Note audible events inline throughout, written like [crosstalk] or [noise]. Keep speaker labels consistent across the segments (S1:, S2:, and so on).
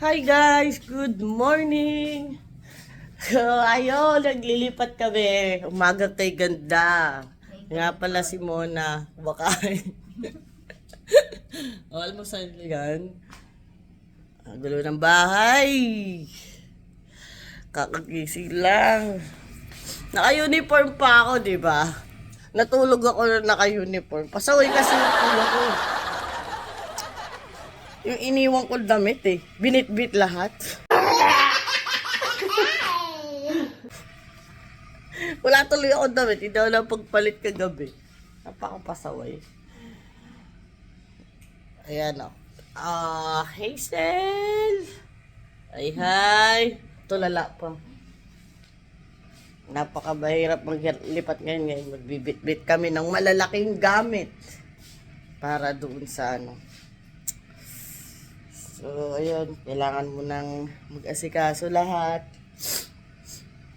S1: Hi guys! Good morning! Ayun, naglilipat kami. Umaga kay ganda. Nga pala si Mona. Kumakain. oh, [laughs] almusal yan. Ang gulo ng bahay. Kakagising lang. Naka-uniform pa ako, di ba? Natulog ako na naka-uniform. Pasaway kasi ulo ko. Yung iniwan ko damit eh. Binit-bit lahat. [laughs] Wala tuloy ako damit. Hindi ako lang pagpalit kagabi. Napakapasaway. Ayan o. Ah, Hazel! Ay, hi! Tulala pa. Napakabahirap maglipat ngayon ngayon. Magbibit-bit kami ng malalaking gamit para doon sa ano. So, ayun, kailangan mo nang mag-asikaso lahat.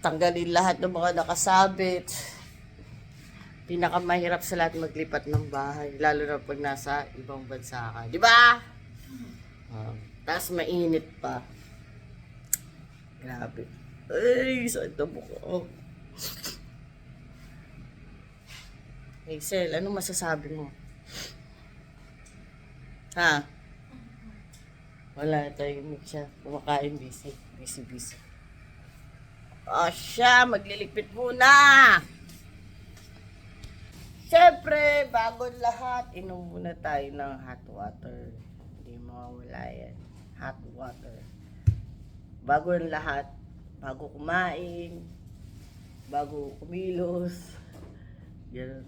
S1: Tanggalin lahat ng mga nakasabit. Pinakamahirap sa lahat maglipat ng bahay, lalo na pag nasa ibang bansa ka. Di ba? Uh, Tapos mainit pa. Grabe. Ay, sakit na buko. Hazel, ano masasabi mo? Ha? Wala, tahimik siya. Kumakain, busy. Busy, busy. O siya, magliligpit muna! Siyempre, bago lahat, inom muna tayo ng hot water. Hindi mawawala yan. Hot water. Bago ang lahat, bago kumain, bago kumilos. Ganun.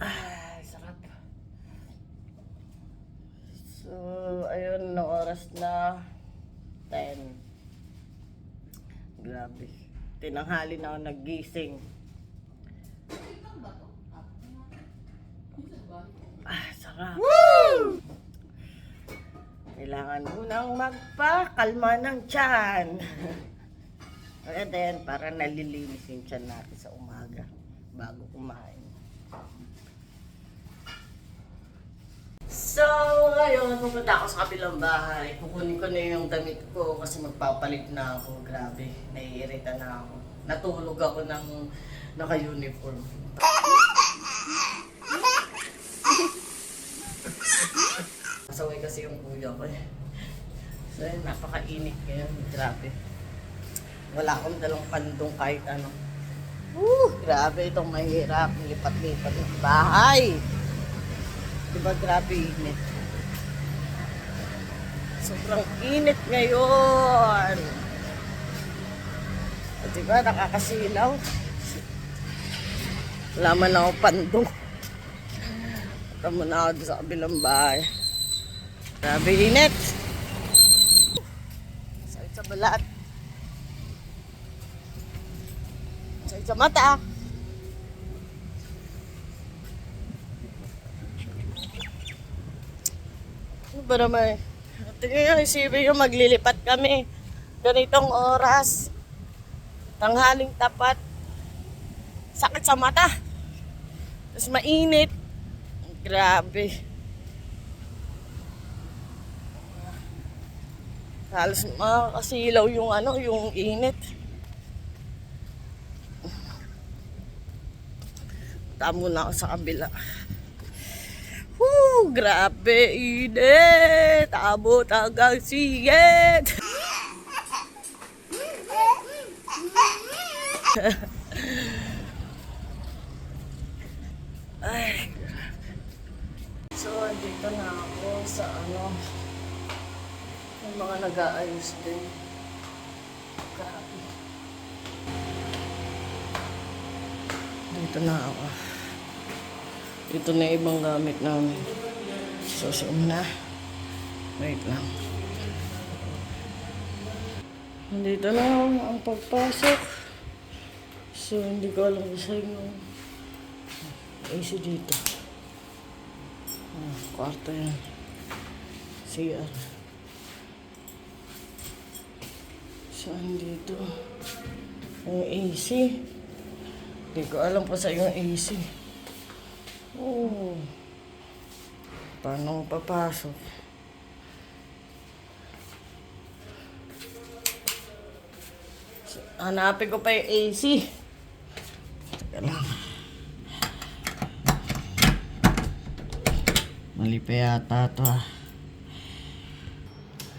S1: Ay, sarap. So, ayun, na oras na 10. Grabe. Tinanghali na ako naggising. Ah, sarap. Kailangan munang magpakalma ng tiyan. [laughs] Kaya din, para nalilinis yung tiyan natin sa umaga bago kumain. So, ngayon, pupunta ako sa kabilang bahay. Kukunin ko na yung damit ko kasi magpapalit na ako. Grabe, naiirita na ako. Natulog ako ng naka-uniform. Masaway kasi yung kuya ko eh. So, yun, napakainit ngayon. Grabe. Wala akong dalang pandong kahit ano. Woo! Grabe itong mahirap. Lipat-lipat ng bahay. Diba grabe init? Sobrang init ngayon. At diba nakakasilaw? Wala man ako pandong. Punta muna ako sa kabilang bahay. Grabe init. Sakit sa balat. Sakit sa mata. Ano ba naman? Tingnan nyo, isipin nyo, maglilipat kami. Ganitong oras. Tanghaling tapat. Sakit sa mata. Tapos mainit. Grabe. Halos makakasilaw yung ano, yung init. Tamo na ako sa kabila. Woo! Grabe, init! Abot hanggang singit! Ay, So, dito na ako sa ano, yung mga nag-aayos din. Grabe. Dito na ako. Ito na ibang gamit namin. So, zoom na. Wait lang. Nandito na ang pagpasok. So, hindi ko alam saan yung AC dito. Ah, kwarto yan. CR. Saan dito? Ang AC. Hindi ko alam pa sa yung AC. Oh. Paano papasok? Hanapin ko pa yung AC. Teka lang. Mali pa yata to ah.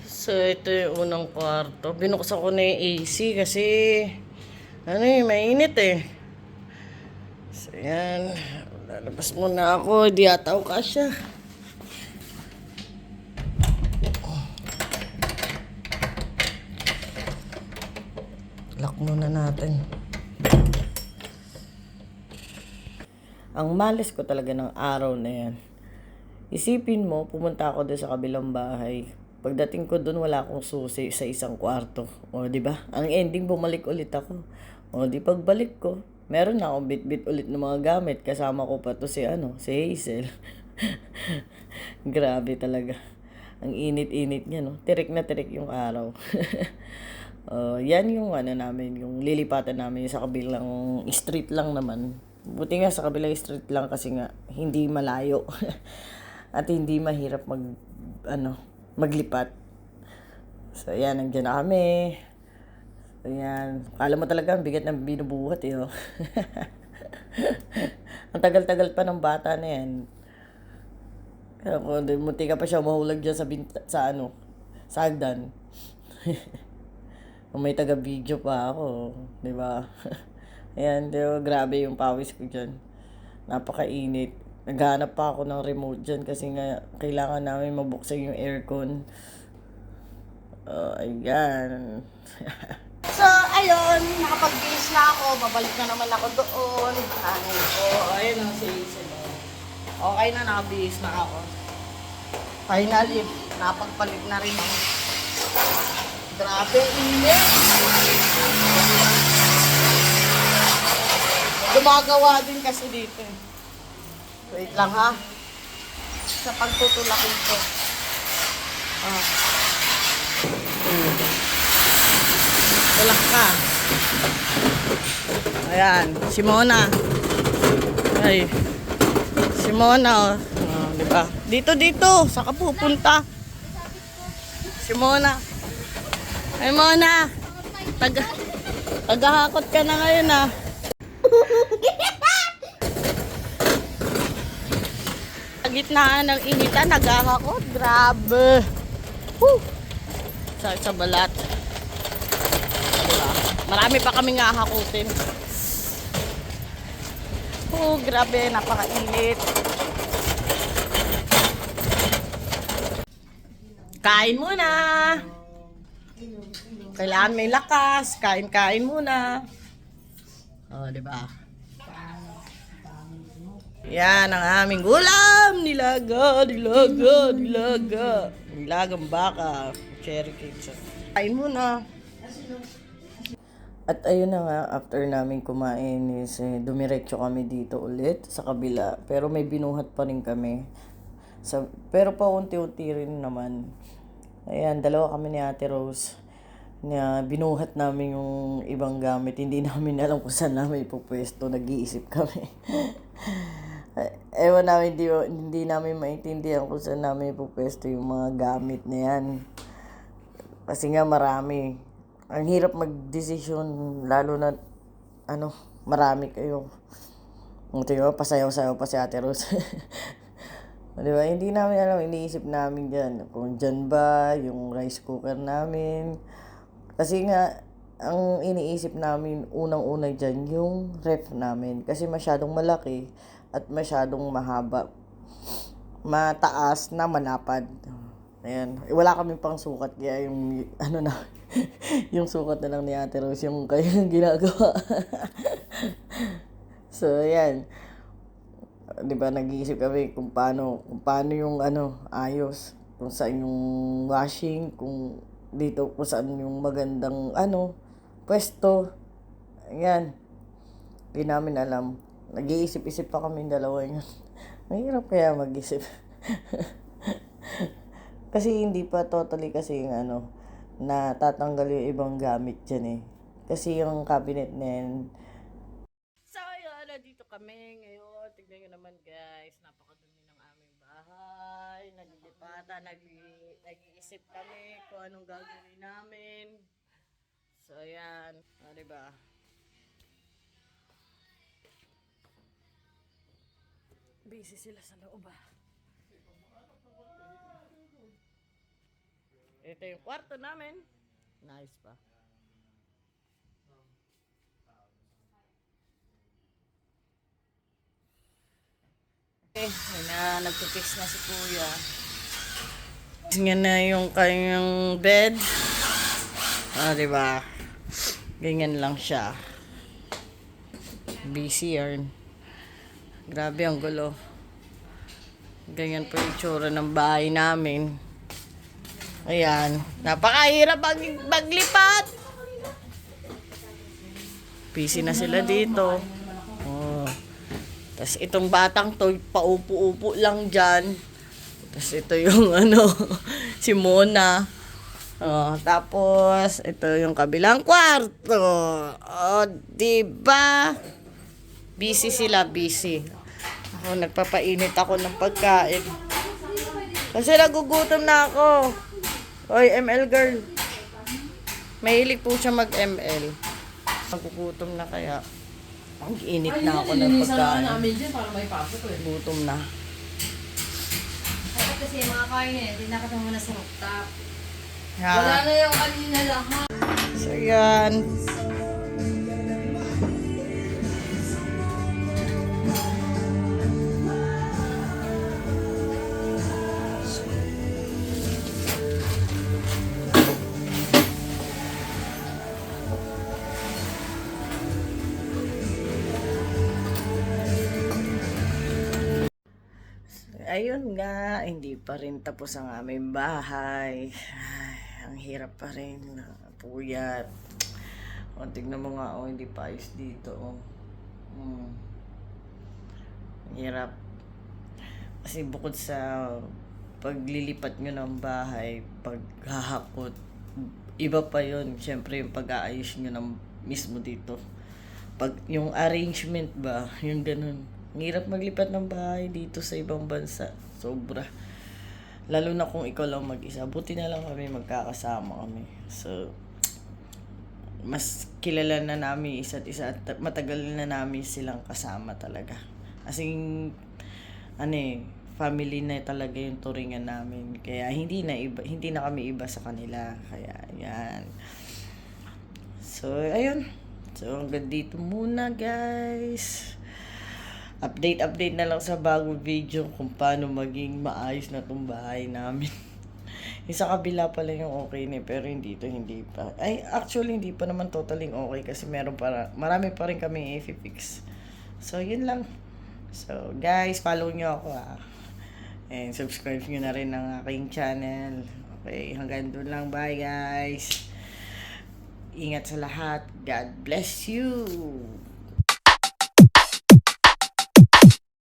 S1: So, ito yung unang kwarto. Binuksan ko na yung AC kasi ano eh, mainit eh. So, yan. Lalabas muna ako. Di ata ako kasya. Lock muna natin. Ang malis ko talaga ng araw na yan. Isipin mo, pumunta ako doon sa kabilang bahay. Pagdating ko doon, wala akong susi sa isang kwarto. O, di ba? Ang ending, bumalik ulit ako. O, di pagbalik ko, meron na akong bit-bit ulit ng mga gamit. Kasama ko pa to si, ano, si Hazel. [laughs] Grabe talaga. Ang init-init niya, no? Tirik na tirik yung araw. Uh, [laughs] yan yung ano namin, yung lilipatan namin sa kabilang street lang naman. Buti nga sa kabilang street lang kasi nga hindi malayo. [laughs] At hindi mahirap mag ano, maglipat. So yan, nandiyan na kami. Ayan. Kala mo talaga ang bigat ng binubuhat eh. oh. [laughs] ang tagal-tagal pa ng bata na yan. Munti ka pa siya mahulag dyan sa, binta, sa ano, sa hagdan. Kung [laughs] may taga-video pa ako, di ba? [laughs] Ayan, di ba? Grabe yung pawis ko dyan. Napakainit. Naghanap pa ako ng remote dyan kasi nga kailangan namin mabuksan yung aircon. Uh, ayan. Ayun. Nakapag-bihis na ako. Babalik na naman ako doon. Ano ko. Ayun ang oh. Okay na, nakabihis na ako. Finally, napagpalit na rin ako. Grabe, init. Gumagawa din kasi dito. eh. Wait lang ha. Sa pagtutulakin ko. Ah. Hmm. Tulak ka. Ayan, si Mona. Ay. Si Mona, oh. oh di ba? Dito, dito. Saan ka pupunta? Si Mona. Ay, Mona. Taga, tagahakot ka na ngayon, ah. Sa gitna ng initan, naghahakot. Grabe. Woo! Sa, sa balat. Marami pa kaming hahakutin. Oh, grabe. Napakainit. Kain muna. Kailangan may lakas. Kain-kain muna. Oh, di ba? Yan ang aming ulam. Nilaga, nilaga, nilaga. Nilagang baka. Cherry cake. Kain muna. At ayun na nga, after namin kumain is eh, dumiretso kami dito ulit sa kabila. Pero may binuhat pa rin kami. Sa, pero pa unti-unti rin naman. Ayan, dalawa kami ni Ate Rose na binuhat namin yung ibang gamit. Hindi [laughs] namin alam kung saan namin ipupwesto. Nag-iisip kami. [laughs] Ewan namin, hindi, hindi namin maintindihan kung saan namin ipupwesto yung mga gamit na yan. Kasi nga marami. Ang hirap mag-decision, lalo na, ano, marami kayo. Buti ba, pasayaw-sayaw pa si Ate Rose. [laughs] Di ba? Hindi namin alam, iniisip namin dyan. Kung dyan ba, yung rice cooker namin. Kasi nga, ang iniisip namin unang-una dyan, yung ref namin. Kasi masyadong malaki at masyadong mahaba. Mataas na malapad. Ayan. Wala kami pang sukat. Kaya yung, ano na, [laughs] yung sukat na lang ni Ate Rose, yung kayang [laughs] ginagawa. [laughs] so, ayan. Di ba, nag-iisip kami kung paano, kung paano yung, ano, ayos. Kung saan yung washing, kung dito kung saan yung magandang ano, pwesto. Ayan. Hindi namin alam. Nag-iisip-isip pa kami dalawa yun. Mahirap kaya mag-isip. kasi hindi pa totally kasi yung ano, na tatanggal yung ibang gamit dyan eh. Kasi yung cabinet na yan, So, ayun, dito kami ngayon. Tignan nyo naman guys, napakadumi ng aming bahay. bahay, naglilipatan, nag nag-iisip kami kung anong gagawin namin. So, ayan. O, diba? Busy sila sa loob ah. Ito yung kwarto namin. Nice pa. Okay, yun na, nagpipix na si kuya. Ganyan na yung kanyang bed. Ah, di ba? Ganyan lang siya. Busy yarn. Grabe ang gulo. Ganyan po yung tsura ng bahay namin. Ayan. Napakahirap mag maglipat. Busy na sila dito. Oh. Tapos itong batang to, paupo-upo lang dyan. Tapos ito yung [laughs] ano, si Mona. Oh, tapos ito yung kabilang kwarto. Oh, 'di ba? Busy sila, busy. Ako nagpapainit ako ng pagkain. Kasi nagugutom na ako. Oy, ML girl. Mahilig po siya mag-ML. Nagugutom na kaya. Ang init na ako ng pagkain.
S2: namin dyan para may pasok eh.
S1: Gutom na.
S3: Ay, kasi mga kain eh, hindi nakatama na sa rooftop.
S2: Wala
S1: Ha.
S2: na yung kanina lahat.
S1: So, yan. Ayun nga, hindi pa rin tapos ang aming bahay. Ay, ang hirap pa rin. Puyat. O, tignan mo nga, oh, hindi pa ayos dito. Oh. Hmm. Hirap. Kasi bukod sa paglilipat nyo ng bahay, paghahakot, iba pa yon Siyempre, yung pag-aayos nyo ng mismo dito. Pag yung arrangement ba, yung ganun. Hirap maglipat ng bahay dito sa ibang bansa. Sobra. Lalo na kung ikaw lang mag-isa. Buti na lang kami magkakasama kami. So, mas kilala na namin isa't isa at matagal na namin silang kasama talaga. Asing, ano eh, family na talaga yung turingan namin. Kaya hindi na iba, hindi na kami iba sa kanila. Kaya, yan. So, ayun. So, hanggang dito muna, guys. Update-update na lang sa bagong video kung paano maging maayos na tong bahay namin. [laughs] yung sa kabila pala yung okay na, pero hindi to hindi pa. Ay, actually, hindi pa naman totally okay kasi meron para, marami pa rin kami i-fix. So, yun lang. So, guys, follow nyo ako ah. And subscribe nyo na rin ng aking channel. Okay, hanggang doon lang. Bye, guys. Ingat sa lahat. God bless you.